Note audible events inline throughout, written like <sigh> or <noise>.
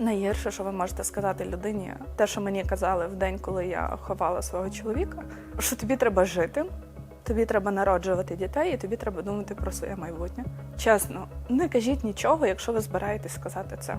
Найгірше, що ви можете сказати людині, те, що мені казали в день, коли я ховала свого чоловіка, що тобі треба жити, тобі треба народжувати дітей, і тобі треба думати про своє майбутнє. Чесно, не кажіть нічого, якщо ви збираєтесь сказати це.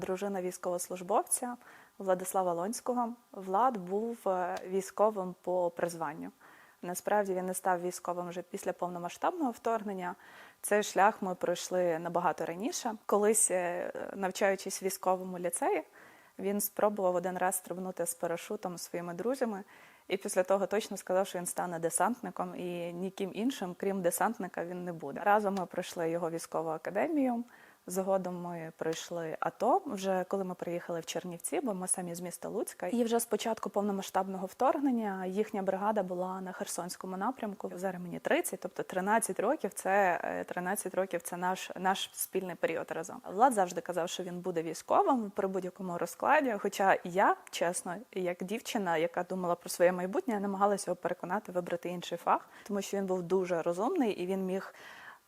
Дружина військовослужбовця Владислава Лонського. Влад був е, військовим по призванню. Насправді він не став військовим вже після повномасштабного вторгнення. Цей шлях ми пройшли набагато раніше. Колись, е, навчаючись в військовому ліцеї, він спробував один раз стрибнути з парашутом своїми друзями, і після того точно сказав, що він стане десантником, і ніким іншим, крім десантника, він не буде. Разом ми пройшли його військову академію. Згодом ми пройшли АТО, вже коли ми приїхали в Чернівці, бо ми самі з міста Луцька. І вже з початку повномасштабного вторгнення їхня бригада була на Херсонському напрямку. Зараз мені 30, тобто 13 років. Це е, 13 років. Це наш наш спільний період разом. Влад завжди казав, що він буде військовим при будь-якому розкладі. Хоча я, чесно, як дівчина, яка думала про своє майбутнє, намагалася його переконати вибрати інший фах, тому що він був дуже розумний і він міг.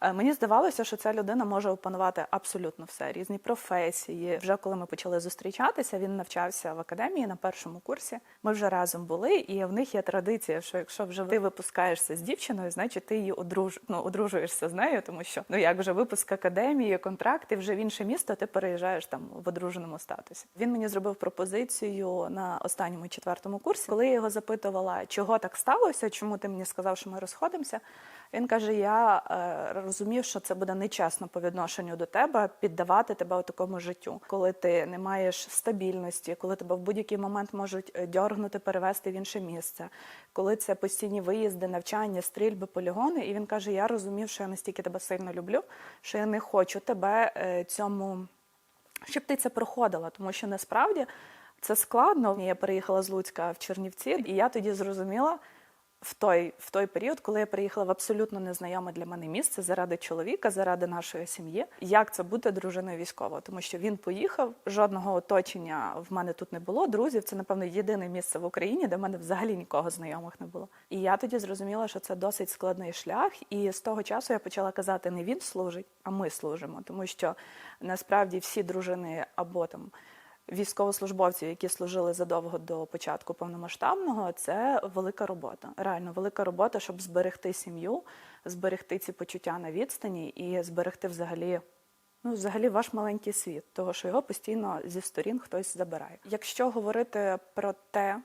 Е, Мені здавалося, що ця людина може опанувати абсолютно все, різні професії. Вже коли ми почали зустрічатися, він навчався в академії на першому курсі. Ми вже разом були, і в них є традиція, що якщо вже ти випускаєшся з дівчиною, значить ти її одруж... ну, одружуєшся з нею, тому що ну як вже випуск академії, контракт, і вже в інше місто ти переїжджаєш там в одруженому статусі. Він мені зробив пропозицію на останньому четвертому курсі. Коли я його запитувала, чого так сталося, чому ти мені сказав, що ми розходимося. Він каже: Я е, розумів, що це буде нечесно по відношенню до тебе піддавати тебе у такому життю, коли ти не маєш стабільності, коли тебе в будь-який момент можуть е, дьоргнути, перевести в інше місце, коли це постійні виїзди, навчання, стрільби, полігони. І він каже: Я розумів, що я настільки тебе сильно люблю, що я не хочу тебе е, цьому, щоб ти це проходила, тому що насправді це складно. Я переїхала з Луцька в Чернівці, і я тоді зрозуміла в той, в той період, коли я приїхала в абсолютно незнайоме для мене місце заради чоловіка, заради нашої сім'ї, як це бути дружиною військового, тому що він поїхав, жодного оточення в мене тут не було. Друзів, це напевно єдине місце в Україні, де в мене взагалі нікого знайомих не було. І я тоді зрозуміла, що це досить складний шлях. І з того часу я почала казати: не він служить, а ми служимо, тому що насправді всі дружини або там військовослужбовців, які служили задовго до початку повномасштабного, це велика робота. Реально велика робота, щоб зберегти сім'ю, зберегти ці почуття на відстані і зберегти взагалі. Ну, взагалі, ваш маленький світ, того що його постійно зі сторін хтось забирає. Якщо говорити про те,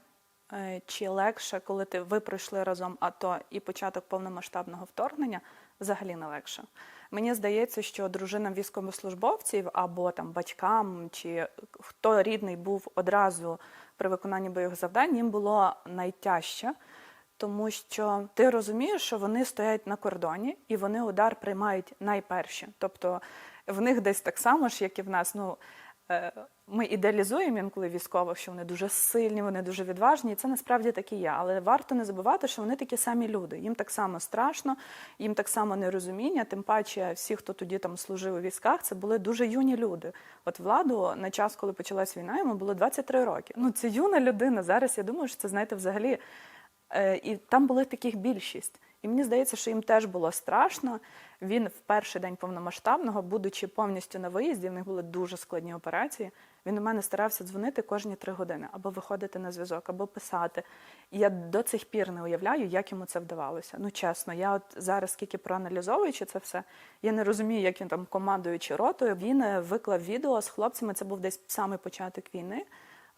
е, чи легше, коли ти ви пройшли разом АТО і початок повномасштабного вторгнення, взагалі не легше. Мені здається, що дружинам військовослужбовців або там батькам, чи хто рідний був одразу при виконанні бойових завдань, їм було найтяжче, тому що ти розумієш, що вони стоять на кордоні і вони удар приймають найперші. Тобто в них десь так само ж, як і в нас. Ну ми ідеалізуємо інколи військових, що вони дуже сильні, вони дуже відважні, і це насправді так і є. Але варто не забувати, що вони такі самі люди. Їм так само страшно, їм так само нерозуміння. Тим паче, всі, хто тоді там служив у військах, це були дуже юні люди. От владу на час, коли почалась війна, йому було 23 роки. Ну це юна людина. Зараз я думаю, що це знаєте, взагалі. Е, і там були таких більшість. І мені здається, що їм теж було страшно. Він в перший день повномасштабного, будучи повністю на виїзді, в них були дуже складні операції. Він у мене старався дзвонити кожні три години, або виходити на зв'язок, або писати. І я до цих пір не уявляю, як йому це вдавалося. Ну чесно, я от зараз, скільки проаналізовуючи це все, я не розумію, як він там командуючи ротою. Він е, виклав відео з хлопцями. Це був десь самий початок війни.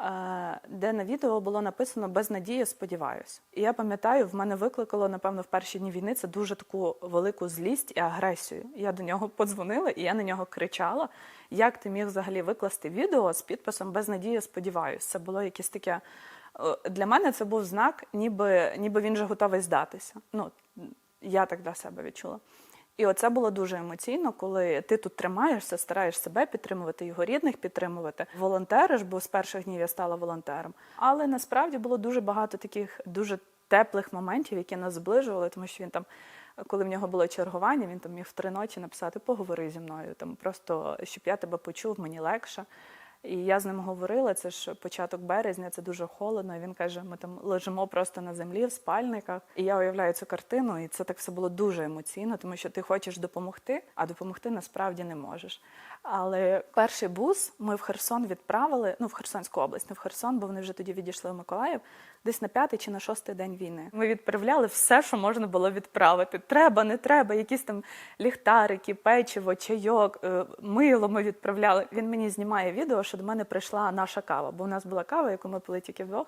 Е, Де на відео було написано без надії, сподіваюся. І я пам'ятаю, в мене викликало, напевно, в перші дні війни це дуже таку велику злість і агресію. Я до нього подзвонила, і я на нього кричала. Як ти міг взагалі викласти відео з підписом без надії, сподіваюсь. Це було якесь таке. е, Для мене це був знак, ніби, ніби він же готовий здатися. Ну, я так для себе відчула. І оце було дуже емоційно, коли ти тут тримаєшся, стараєш себе підтримувати, його рідних підтримувати. Волонтериш, бо з перших днів я стала волонтером. Але насправді було дуже багато таких дуже теплих моментів, які нас зближували, тому що він там коли в нього було чергування, він там міг в три ночі написати Поговори зі мною, там просто щоб я тебе почув, мені легше. І я з ним говорила, це ж початок березня, це дуже холодно. І він каже: ми там лежимо просто на землі в спальниках. І я уявляю цю картину, і це так все було дуже емоційно, тому що ти хочеш допомогти, а допомогти насправді не можеш. Але перший бус ми в Херсон відправили, ну в Херсонську область, не в Херсон, бо вони вже тоді відійшли в Миколаїв, десь на п'ятий чи на шостий день війни. Ми відправляли все, що можна було відправити. Треба, не треба, якісь там ліхтарики, печиво, чайок, е, мило ми відправляли. Він мені знімає відео, що до мене прийшла наша кава, бо у нас була кава, яку ми пили тільки вдвох.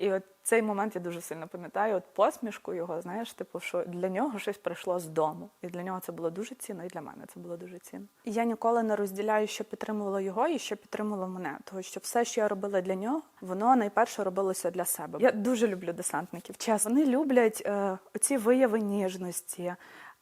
І от цей момент я дуже сильно пам'ятаю, от посмішку його, знаєш, типу, що для нього щось прийшло з дому. І для нього це було дуже цінно, і для мене це було дуже цінно. І я ніколи не розділяю, що підтримувало його і що підтримувало мене. Тому що все, що я робила для нього, воно найперше робилося для себе. Я дуже люблю десантників. Чесно, вони люблять е, оці вияви ніжності.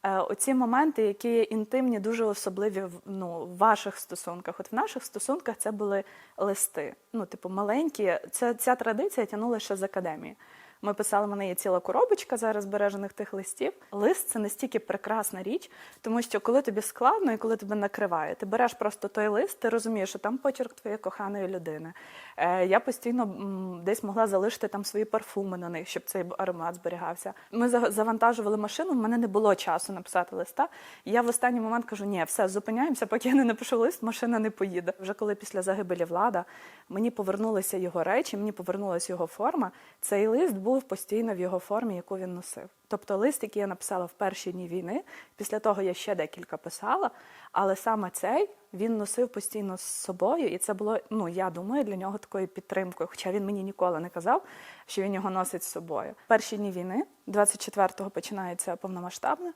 Е, Оці моменти, які інтимні, дуже особливі ну, ваших стосунках. От в наших стосунках це були листи. Ну, типу, маленькі. Це ця традиція тянула ще з академії. Ми писали, в мене є ціла коробочка зараз збережених тих листів. Лист це настільки прекрасна річ, тому що коли тобі складно і коли тебе накриває, ти береш просто той лист, ти розумієш, що там почерк твоєї коханої людини. Е, я постійно десь могла залишити там свої парфуми на них, щоб цей аромат зберігався. Ми завантажували машину, в мене не було часу написати листа. Я в останній момент кажу: ні, все, зупиняємося, поки я не напишу лист, машина не поїде. Вже коли після загибелі влада мені повернулися його речі, мені повернулася його форма. Цей лист був постійно в його формі, яку він носив. Тобто лист, який я написала в перші дні війни, після того я ще декілька писала, але саме цей він носив постійно з собою, і це було, ну я думаю, для нього такою підтримкою. Хоча він мені ніколи не казав, що він його носить з собою. Перші дні війни, 24-го починається повномасштабне.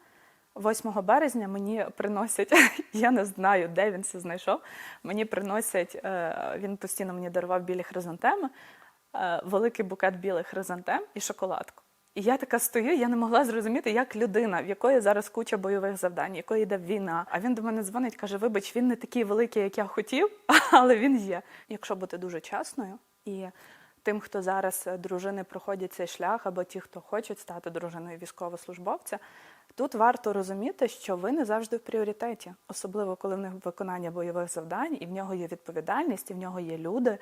8 березня мені приносять, <laughs> я не знаю, де він це знайшов. Мені приносять, е, він постійно мені дарував білі хризантеми, великий букет білих хризантем і шоколадку. І я така стою, я не могла зрозуміти, як людина, в якої зараз куча бойових завдань, якої йде війна. А він до мене дзвонить, каже: Вибач, він не такий великий, як я хотів, <laughs> але він є. Якщо бути дуже чесною і тим, хто зараз е, дружини проходять цей шлях, або ті, хто хочуть стати дружиною військовослужбовця, тут варто розуміти, що ви не завжди в пріоритеті, особливо коли в них виконання бойових завдань, і в нього є відповідальність, і в нього є люди.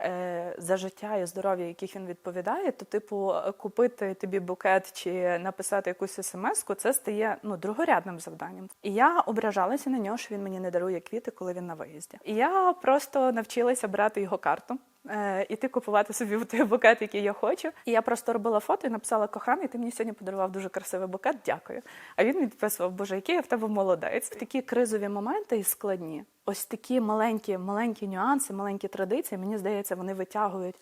Е, За життя і здоров'я, яких він відповідає, то, типу, купити тобі букет чи написати якусь смс-ку, це стає ну другорядним завданням. І я ображалася на нього, що він мені не дарує квіти, коли він на виїзді. І я просто навчилася брати його карту. Е, Іти купувати собі <laughs> той букет, який я хочу. І я просто робила фото і написала коханий, ти мені сьогодні подарував дуже красивий букет. Дякую. А він відписував, Боже, який я в тебе молодець. Такі кризові моменти і складні. Ось такі маленькі, маленькі нюанси, маленькі традиції. Мені здається, вони витягують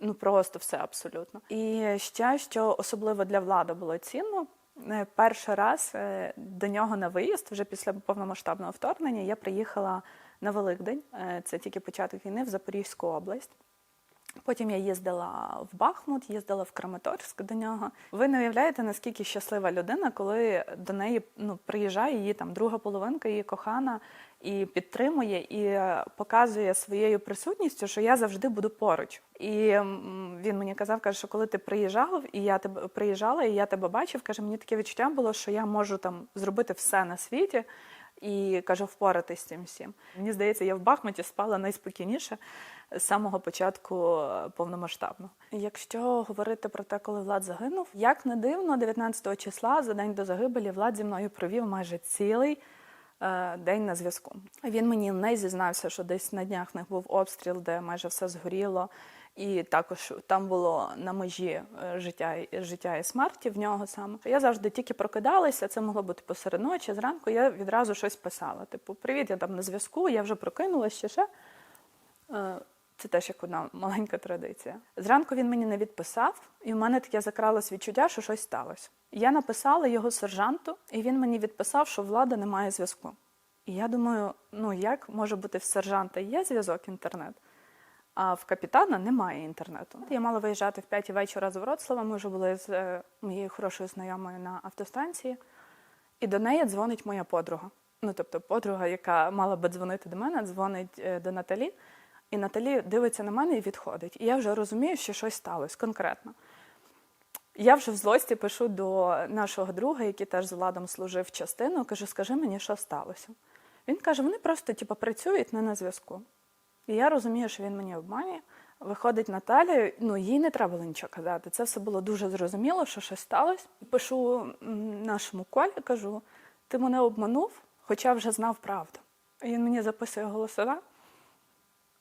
ну просто все абсолютно. І ще що особливо для влади було цінно. е, Перший раз е, до нього на виїзд, вже після повномасштабного вторгнення, я приїхала на Великдень. Е, Це тільки початок війни в Запорізьку область. Потім я їздила в Бахмут, їздила в Краматорськ до нього. Ви не уявляєте, наскільки щаслива людина, коли до неї ну, приїжджає її там друга половинка, її кохана, і підтримує, і показує своєю присутністю, що я завжди буду поруч. І він мені казав, каже, що коли ти приїжджав, і я тебе приїжджала, і я тебе бачив, каже, мені таке відчуття було, що я можу там зробити все на світі. І каже, впоратись з цим всім. Мені здається, я в Бахмуті спала найспокійніше з самого початку е, повномасштабного. Якщо говорити про те, коли Влад загинув, як не дивно, 19 числа за день до загибелі Влад зі мною провів майже цілий е, день на зв'язку. Він мені не зізнався, що десь на днях в них був обстріл, де майже все згоріло. І також там було на межі е, життя, і- життя і смерті в нього саме. Я завжди тільки прокидалася, це могло бути посеред ночі, зранку я відразу щось писала. Типу, привіт, я там на зв'язку, я вже прокинулася ще ще. Е, Це теж як одна маленька традиція. Зранку він мені не відписав, і в мене таке закралось відчуття, що щось сталося. Я написала його сержанту, і він мені відписав, що влада не має зв'язку. І я думаю, ну як може бути в сержанта є зв'язок інтернет, а в капітана немає інтернету. Я мала виїжджати в п'ятій вечора з Вроцлава. Ми вже були з е, моєю хорошою знайомою на автостанції, і до неї дзвонить моя подруга. Ну, тобто, подруга, яка мала би дзвонити до мене, дзвонить е, до Наталі, і Наталі дивиться на мене і відходить. І я вже розумію, що щось сталося конкретно. Я вже в злості пишу до нашого друга, який теж з владом служив частину, кажу, скажи мені, що сталося. Він каже: вони просто типу, працюють не на зв'язку. І я розумію, що він мені обманює. Виходить Наталя, ну їй не треба було нічого казати. Це все було дуже зрозуміло, що щось сталося. Пишу нашому колі, кажу: ти мене обманув, хоча вже знав правду. І Він мені записує голосове,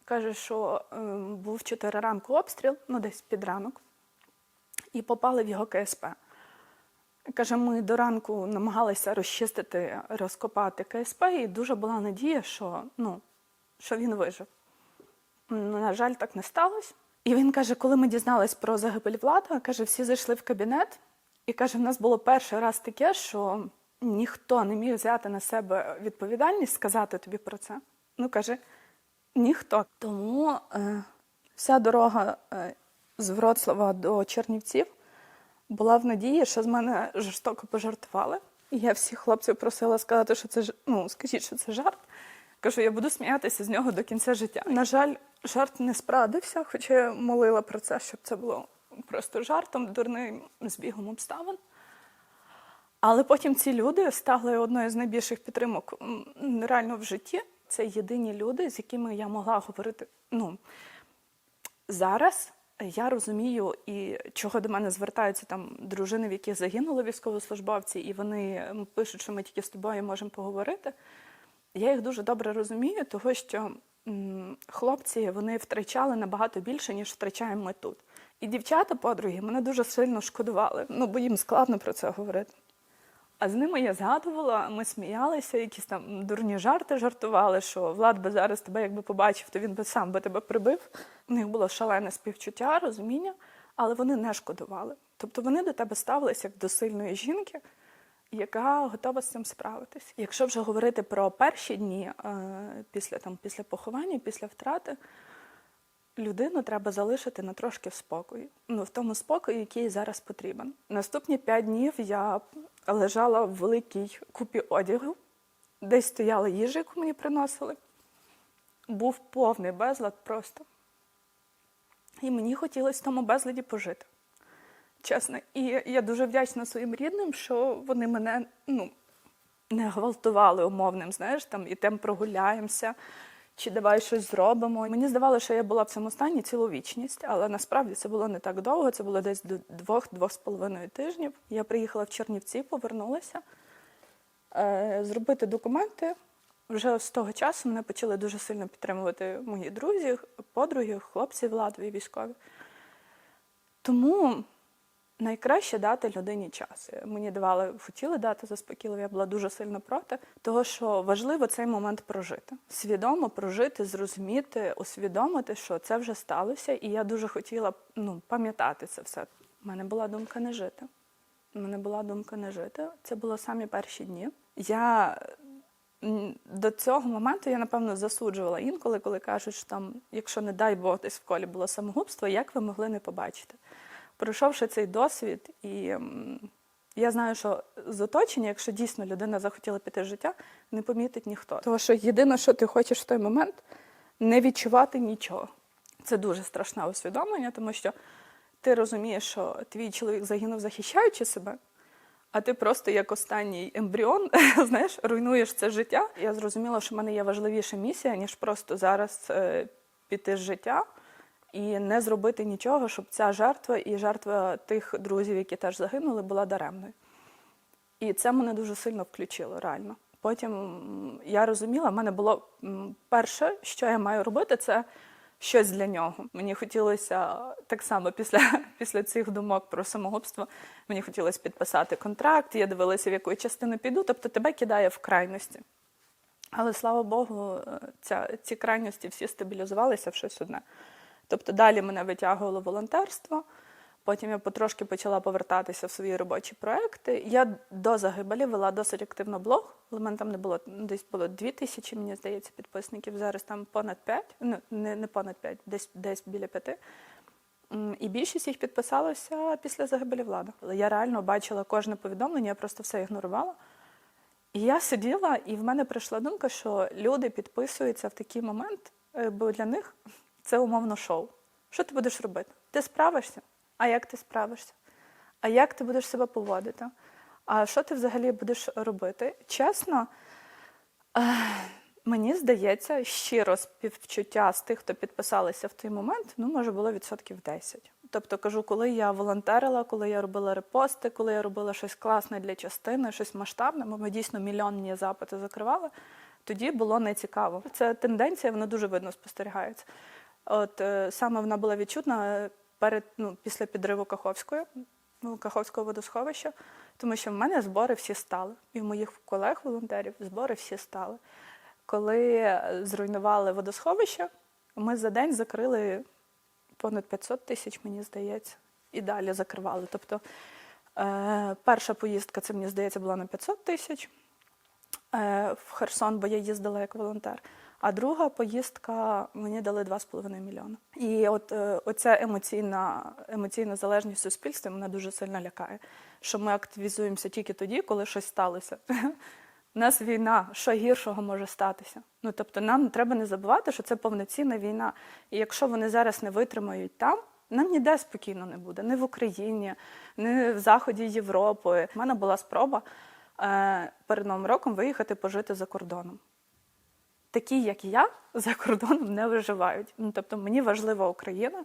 каже, що е, був 4 ранку обстріл, ну десь під ранок, і попали в його КСП. Каже, ми до ранку намагалися розчистити, розкопати КСП, і дуже була надія, що, ну, що він вижив. Ну, На жаль, так не сталося. І він каже, коли ми дізнались про загибель влада, каже, всі зайшли в кабінет, і каже, в нас було перший раз таке, що ніхто не міг взяти на себе відповідальність, сказати тобі про це. Ну, каже, ніхто. Тому е, вся дорога е, з Вроцлава до Чернівців була в надії, що з мене жорстоко пожартували. І я всіх хлопців просила сказати, що це ж- ну, скажіть, що це жарт. Кажу, я буду сміятися з нього до кінця життя. На жаль, жарт не справдився, хоча я молила про це, щоб це було просто жартом, дурним збігом обставин. Але потім ці люди стали одною з найбільших підтримок реально в житті. Це єдині люди, з якими я могла говорити. Ну, зараз я розумію, і чого до мене звертаються там дружини, в яких загинули військовослужбовці, і вони пишуть, що ми тільки з тобою можемо поговорити. Я їх дуже добре розумію, тому що хлопці вони втрачали набагато більше, ніж втрачаємо ми тут. І дівчата, подруги, мене дуже сильно шкодували, ну бо їм складно про це говорити. А з ними я згадувала, ми сміялися, якісь там дурні жарти жартували, що Влад би зараз тебе якби побачив, то він би сам би тебе прибив. У них було шалене співчуття, розуміння, але вони не шкодували. Тобто вони до тебе ставилися як до сильної жінки, яка готова з цим справитись. Якщо вже говорити про перші дні е, після, там, після поховання, після втрати, людину треба залишити на трошки в спокої. Ну, в тому спокої, який зараз потрібен. Наступні п'ять днів я лежала в великій купі одягу, десь стояла їжа, яку мені приносили. Був повний безлад просто. І мені хотілося в тому безладі пожити. Чесно. І я дуже вдячна своїм рідним, що вони мене ну, не гвалтували умовним, знаєш, там і тем прогуляємося, чи давай щось зробимо. Мені здавалося, що я була в цьому стані цілу вічність, але насправді це було не так довго, це було десь до двох-двох з половиною тижнів. Я приїхала в Чернівці, повернулася е, зробити документи. Вже з того часу мене почали дуже сильно підтримувати мої друзі, подруги, хлопці владові, військові. Тому найкраще дати людині час. Мені давали, хотіли дати заспокійливо, я була дуже сильно проти, того що важливо цей момент прожити. Свідомо прожити, зрозуміти, усвідомити, що це вже сталося, і я дуже хотіла ну, пам'ятати це все. У мене була думка не жити. У мене була думка не жити. Це було самі перші дні. Я до цього моменту я напевно засуджувала інколи, коли кажуть, що там, якщо не дай Бог, десь в колі було самогубство, як ви могли не побачити? Пройшовши цей досвід, і я знаю, що з оточення, якщо дійсно людина захотіла піти життя, не помітить ніхто. Тому що єдине, що ти хочеш в той момент, не відчувати нічого. Це дуже страшне усвідомлення, тому що ти розумієш, що твій чоловік загинув, захищаючи себе, а ти просто як останній ембріон, <laughs> знаєш, руйнуєш це життя. Я зрозуміла, що в мене є важливіша місія, ніж просто зараз е, піти з життя і не зробити нічого, щоб ця жертва і жертва тих друзів, які теж загинули, була даремною. І це мене дуже сильно включило, реально. Потім я розуміла, в мене було перше, що я маю робити, це щось для нього. Мені хотілося так само після, <laughs> після цих думок про самогубство, мені хотілося підписати контракт, я дивилася, в яку частину піду, тобто тебе кидає в крайності. Але слава Богу, е, ця, ці крайності всі стабілізувалися в щось одне. Тобто далі мене витягувало волонтерство, потім я потрошки почала повертатися в свої робочі проекти. Я до загибелі вела досить активно блог, але мене там не було десь було дві тисячі, мені здається, підписників. Зараз там понад п'ять, ну не, не понад п'ять, десь десь біля п'яти. І більшість їх підписалося після загибелі влади. Але я реально бачила кожне повідомлення, я просто все ігнорувала. І я сиділа, і в мене прийшла думка, що люди підписуються в такий момент, е, бо для них це умовно шоу. Що ти будеш робити? Ти справишся? А як ти справишся? А як ти будеш себе поводити? А що ти взагалі будеш робити? Чесно, мені здається, щиро співчуття з тих, хто підписалися в той момент, ну, може, було відсотків 10. Тобто кажу, коли я волонтерила, коли я робила репости, коли я робила щось класне для частини, щось масштабне, бо ми дійсно мільйонні запити закривали, тоді було нецікаво. Це тенденція, вона дуже видно спостерігається. От е, саме вона була відчутна е, перед ну, після підриву Каховської, ну, Каховського водосховища, тому що в мене збори всі стали. І в моїх колег-волонтерів збори всі стали. Коли е, зруйнували водосховище, ми за день закрили понад 500 тисяч, мені здається, і далі закривали. Тобто перша поїздка, це мені здається, була на 500 тисяч в Херсон, бо я їздила як волонтер. А друга поїздка мені дали 2,5 мільйони. І от е, оця емоційна, емоційна залежність суспільства мене дуже сильно лякає. Що ми активізуємося тільки тоді, коли щось сталося. У нас війна, що гіршого може статися? Ну тобто, нам треба не забувати, що це повноцінна війна. І якщо вони зараз не витримають там, нам ніде спокійно не буде, ні в Україні, ні в заході Європи. У мене була спроба е, перед новим роком виїхати пожити за кордоном. Такі, як я, за кордоном не виживають. Ну тобто, мені важлива Україна.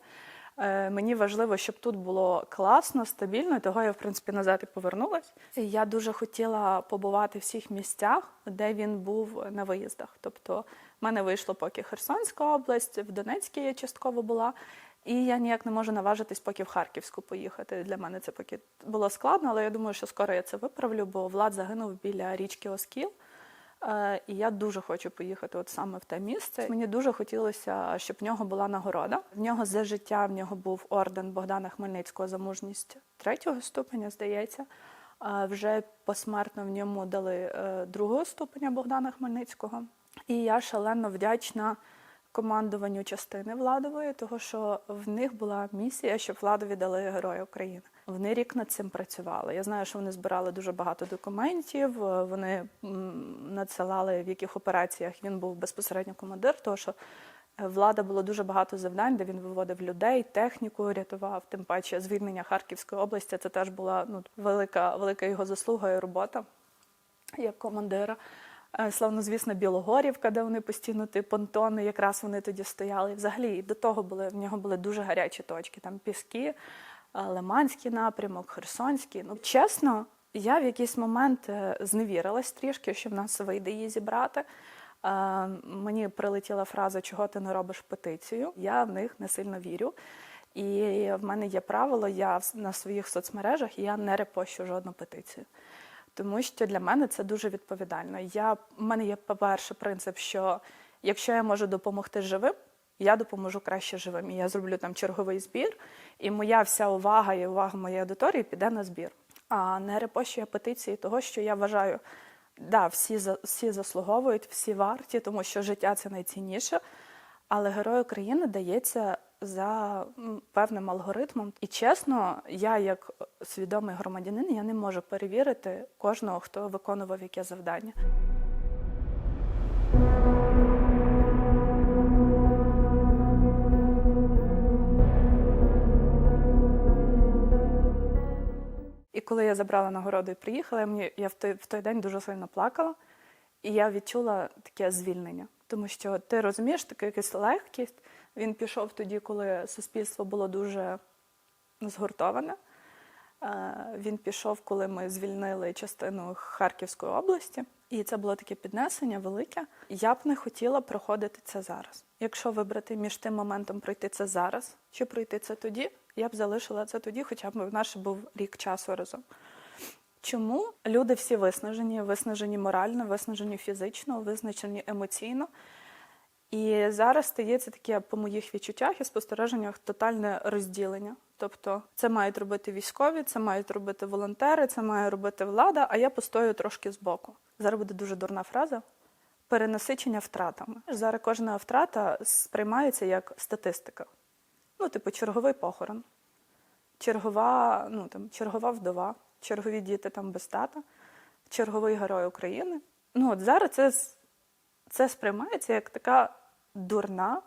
Е, Мені важливо, щоб тут було класно, стабільно, і того я, в принципі, назад і повернулась. Я дуже хотіла побувати в всіх місцях, де він був на виїздах. Тобто, в мене вийшло поки Херсонська область, в Донецькій я частково була. І я ніяк не можу наважитись поки в Харківську поїхати. Для мене це поки було складно, але я думаю, що скоро я це виправлю, бо Влад загинув біля річки Оскіл. Е, І я дуже хочу поїхати от саме в те місце. Мені дуже хотілося, щоб в нього була нагорода. В нього за життя в нього був орден Богдана Хмельницького за мужність третього ступеня, здається. Е, Вже посмертно в ньому дали е, другого ступеня Богдана Хмельницького. І я шалено вдячна командуванню частини владової, того що в них була місія, щоб владові дали Героя України. Вони рік над цим працювали. Я знаю, що вони збирали дуже багато документів. е, Вони надсилали в яких операціях він був безпосередньо командир, того що е, влада було дуже багато завдань, де він виводив людей, техніку рятував. Тим паче звільнення Харківської області. Це теж була ну велика, велика його заслуга і робота як командира. Е, Славнозвісна Білогорівка, де вони постійно ті понтони, якраз вони тоді стояли. Взагалі і до того були в нього були дуже гарячі точки. Там піски, Лиманський напрямок, Херсонський. Ну чесно, я в якийсь момент е, зневірилась трішки, що в нас вийде її зібрати. Е, Мені прилетіла фраза, чого ти не робиш петицію. Я в них не сильно вірю. І в мене є правило, я на своїх соцмережах я не репощу жодну петицію. Тому що для мене це дуже відповідально. Я, в мене є, по-перше, принцип, що якщо я можу допомогти живим, я допоможу краще живим. І я зроблю там черговий збір, і моя вся увага і увага моєї аудиторії піде на збір. А не репощу я петиції того, що я вважаю, да, всі, всі заслуговують, всі варті, тому що життя це найцінніше. Але Герой України дається за певним алгоритмом. І чесно, я, як свідомий громадянин, я не можу перевірити кожного, хто виконував яке завдання. Коли я забрала нагороду і приїхала, я мені я в той в той день дуже сильно плакала, і я відчула таке звільнення. Тому що ти розумієш, така якась легкість. Він пішов тоді, коли суспільство було дуже згуртоване. Е, Він пішов, коли ми звільнили частину Харківської області, і це було таке піднесення велике. Я б не хотіла проходити це зараз. Якщо вибрати між тим моментом пройти це зараз чи пройти це тоді, я б залишила це тоді, хоча б наш був рік часу разом. Чому люди всі виснажені, виснажені морально, виснажені фізично, виснажені емоційно. І зараз стається таке по моїх відчуттях і спостереженнях тотальне розділення. Тобто це мають робити військові, це мають робити волонтери, це має робити влада, а я постою трошки збоку. Зараз буде дуже дурна фраза. Перенасичення втратами. Зараз кожна втрата сприймається як статистика. Ну, типу, черговий похорон, чергова, ну, там, чергова вдова, чергові діти там без тата, черговий герой України. Ну, от зараз це, це сприймається як така дурна,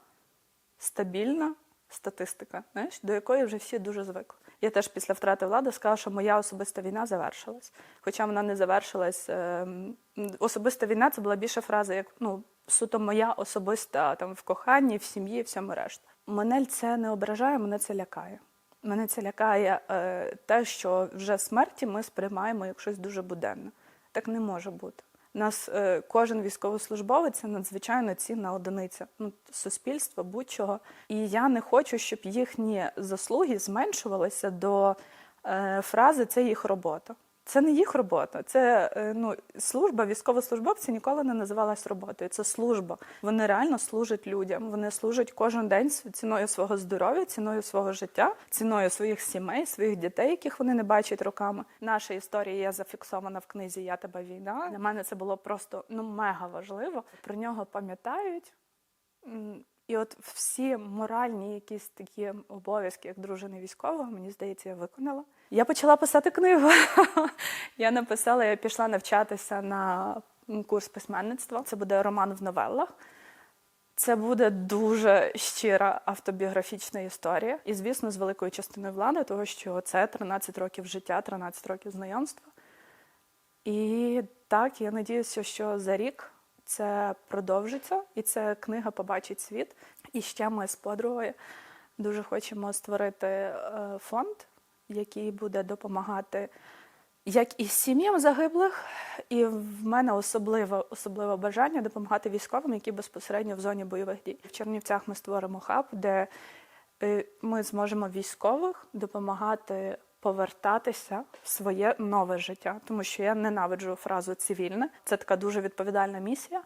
стабільна статистика, знаєш, до якої вже всі дуже звикли. Я теж після втрати влади сказала, що моя особиста війна завершилась. Хоча вона не завершилась. ем, Особиста війна це була більше фраза, як ну, суто моя особиста там в коханні, в сім'ї, всьому решта. Мене це не ображає, мене це лякає. Мене це лякає е, те, що вже смерті ми сприймаємо як щось дуже буденне. Так не може бути. Нас е, кожен військовослужбовець це надзвичайно цінна одиниця ну, суспільства, будь-чого. І я не хочу, щоб їхні заслуги зменшувалися до е, фрази це їх робота. Це не їх робота. Це е, ну, служба, військовослужбовці ніколи не називалась роботою. Це служба. Вони реально служать людям. Вони служать кожен день ціною свого здоров'я, ціною свого життя, ціною своїх сімей, своїх дітей, яких вони не бачать роками. Наша історія є зафіксована в книзі Я тебе війна. Для мене це було просто ну мега важливо. Про нього пам'ятають. І от всі моральні якісь такі обов'язки, як дружини військового, мені здається, я виконала. Я почала писати книгу. <laughs> я написала, я пішла навчатися на курс письменництва. Це буде роман в новелах. Це буде дуже щира автобіографічна історія. І, звісно, з великою частиною влади, тому що це 13 років життя, 13 років знайомства. І так, я надіюся, що за рік це продовжиться, і ця книга побачить світ. І ще ми з подругою дуже хочемо створити е, фонд, який буде допомагати як і сім'ям загиблих, і в мене особливе, особливе бажання допомагати військовим, які безпосередньо в зоні бойових дій. В Чернівцях ми створимо хаб, де е, ми зможемо військових допомагати повертатися в своє нове життя, тому що я ненавиджу фразу цивільне. Це така дуже відповідальна місія.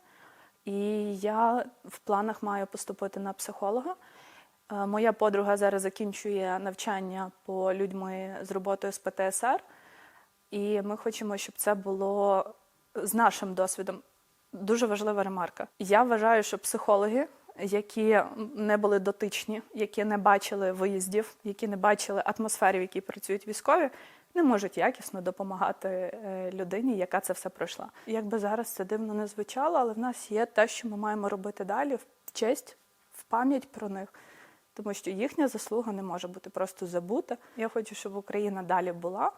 І я в планах маю поступити на психолога. Е, Моя подруга зараз закінчує навчання по людьми з роботою з ПТСР, і ми хочемо, щоб це було з нашим досвідом. Дуже важлива ремарка. Я вважаю, що психологи, які не були дотичні, які не бачили виїздів, які не бачили атмосфери, в якій працюють військові, не можуть якісно допомагати е, людині, яка це все пройшла. Якби зараз це дивно не звучало, але в нас є те, що ми маємо робити далі, в честь, в пам'ять про них. Тому що їхня заслуга не може бути просто забута. Я хочу, щоб Україна далі була,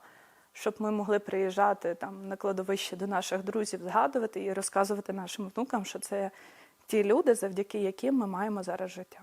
щоб ми могли приїжджати там на кладовище до наших друзів, згадувати і розказувати нашим внукам, що це ті люди, завдяки яким ми маємо зараз життя.